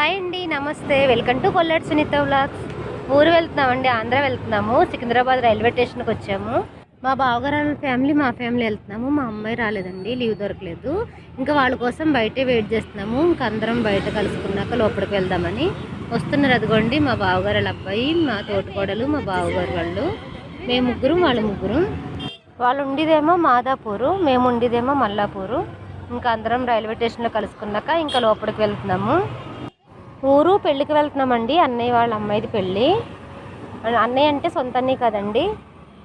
Hi అండి నమస్తే. Welcome to కొల్లెట్ సునీత వ్లాగ్స్. ఊరు వెళ్తున్నామండి ఆంధ్ర వెళ్తున్నాము. సికింద్రాబాద్ రైల్వే స్టేషన్కి వచ్చాము. మా బావగారు వాళ్ళ ఫ్యామిలీ మా ఫ్యామిలీ వెళ్తున్నాము. మా అమ్మాయి రాలేదండి లీవ్ దొరకలేదు. ఇంకా వాళ్ళ కోసం బయటే వెయిట్ చేస్తున్నాము. ఇంకా అందరం బయట కలుసుకున్నాక లోపలికి వెళ్దామని వస్తున్నారు. అదిగోండి మా బావగారు వాళ్ళ అబ్బాయి మా తోటకోడలు మా బావగారు వాళ్ళు. మేము ముగ్గురు వాళ్ళ ముగ్గురు. వాళ్ళు ఉండేదేమో మాదాపూరు మేము ఉండేదేమో మల్లాపూరు. ఇంకా అందరం రైల్వే స్టేషన్లో కలుసుకున్నాక ఇంకా లోపలికి వెళ్తున్నాము. ఊరు పెళ్ళికి వెళ్తున్నామండి అన్నయ్య వాళ్ళ అమ్మాయిది పెళ్ళి. అన్నయ్య అంటే సొంత అన్నయ్య కదండి.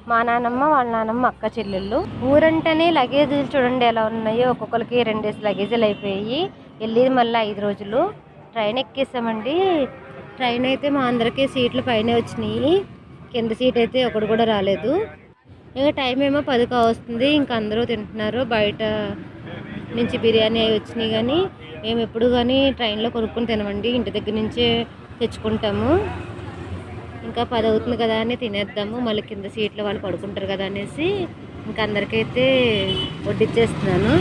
మా నానమ్మ వాళ్ళ నానమ్మ అక్క చెల్లెళ్ళు. ఊరంటేనే లగేజీలు చూడండి ఎలా ఉన్నాయో. ఒక్కొక్కరికి రెండేసి లగేజీలు అయిపోయి వెళ్ళేది మళ్ళీ ఐదు రోజులు. ట్రైన్ ఎక్కేసామండి. ట్రైన్ అయితే మా అందరికీ సీట్లు పైన వచ్చినాయి. కింద సీట్ అయితే ఒకటి కూడా రాలేదు. ఇక టైం ఏమో పది వస్తుంది. ఇంకా అందరూ తింటున్నారు. బయట నుంచి బిర్యానీ అవి వచ్చినాయి కానీ మేము ఎప్పుడు కానీ ట్రైన్లో కొనుక్కొని తినమండి. ఇంటి దగ్గర నుంచే తెచ్చుకుంటాము. ఇంకా పది అవుతుంది కదా అని తినేద్దాము. మళ్ళీ కింద సీట్లో వాళ్ళు పడుకుంటారు కదా అనేసి ఇంకా అందరికైతే వడ్డిచ్చేస్తున్నాను.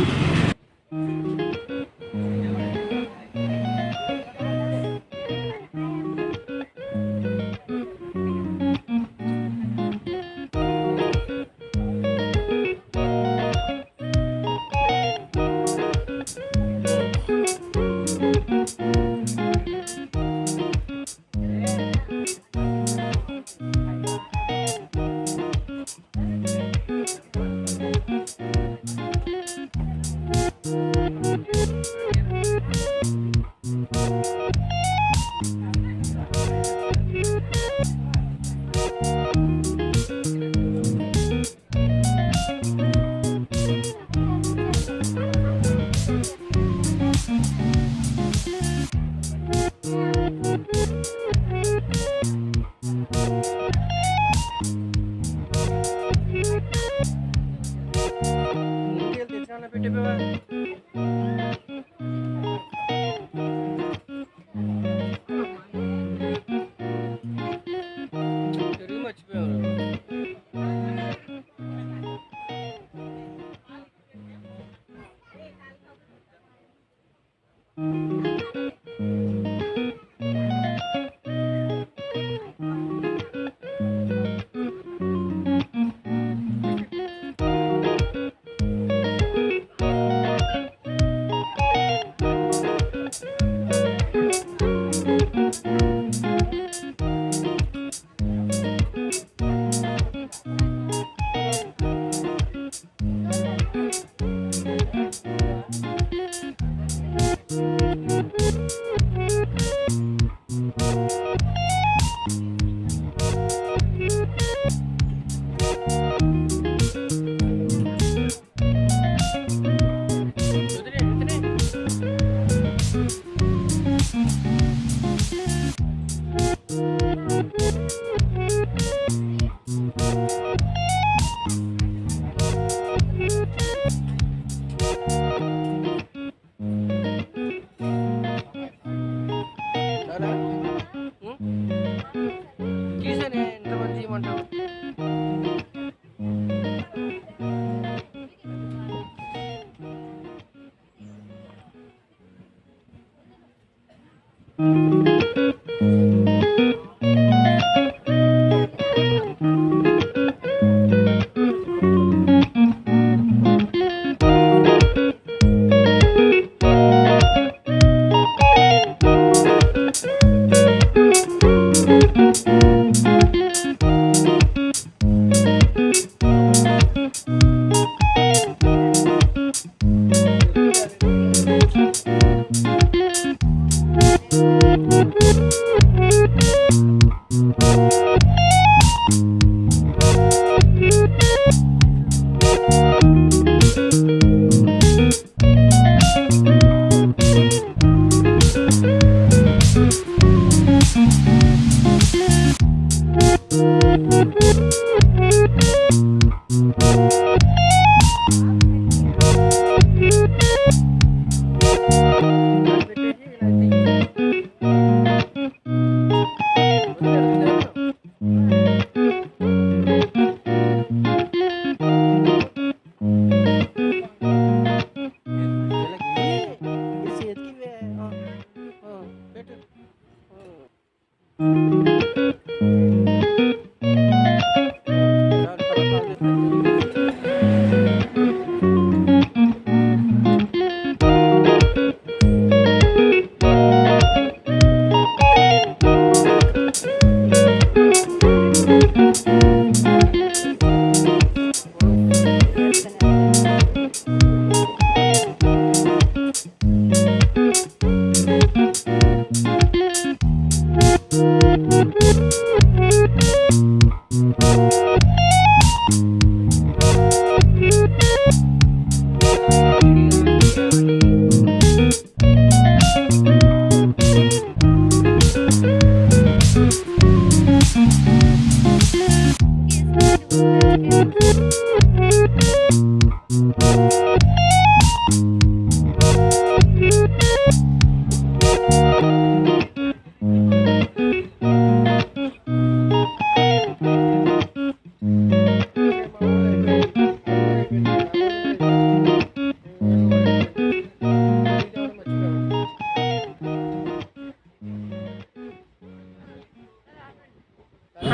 জীবনটা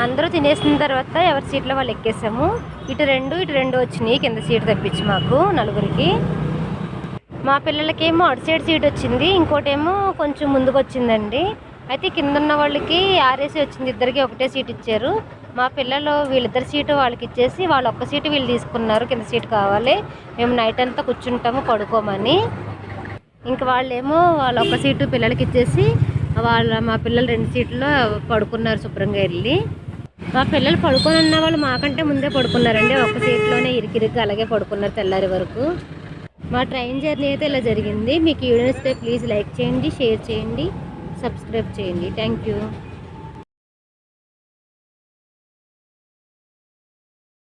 అందరూ తినేసిన తర్వాత ఎవరి సీట్లో వాళ్ళు ఎక్కేసాము. ఇటు రెండు ఇటు రెండు వచ్చినాయి. కింద సీట్ తప్పించి మాకు నలుగురికి. మా పిల్లలకేమో అటు సైడ్ సీట్ వచ్చింది. ఇంకోటేమో కొంచెం ముందుకు వచ్చిందండి అయితే కింద ఉన్న వాళ్ళకి ఆర్ఏసీ వచ్చింది. ఇద్దరికి ఒకటే సీట్ ఇచ్చారు. మా పిల్లలు వీళ్ళిద్దరి సీటు వాళ్ళకి ఇచ్చేసి వాళ్ళు ఒక్క సీటు వీళ్ళు తీసుకున్నారు. కింద సీట్ కావాలి. మేము నైట్ అంతా కూర్చుంటాము పడుకోమని. ఇంక వాళ్ళేమో వాళ్ళ ఒక్క సీటు పిల్లలకి ఇచ్చేసి వాళ్ళ మా పిల్లలు రెండు సీట్లో పడుకున్నారు శుభ్రంగా వెళ్ళి. మా పిల్లలు పడుకొని ఉన్న వాళ్ళు మాకంటే ముందే పడుకున్నారండి. ఒక్క సీట్లోనే ఇరికిరికి అలాగే పడుకున్నారు తెల్లారి వరకు. మా ట్రైన్ జర్నీ అయితే ఇలా జరిగింది. మీకు ఈ వీడియో నచ్చితే ప్లీజ్ లైక్ చేయండి షేర్ చేయండి సబ్స్క్రైబ్ చేయండి. Thank you.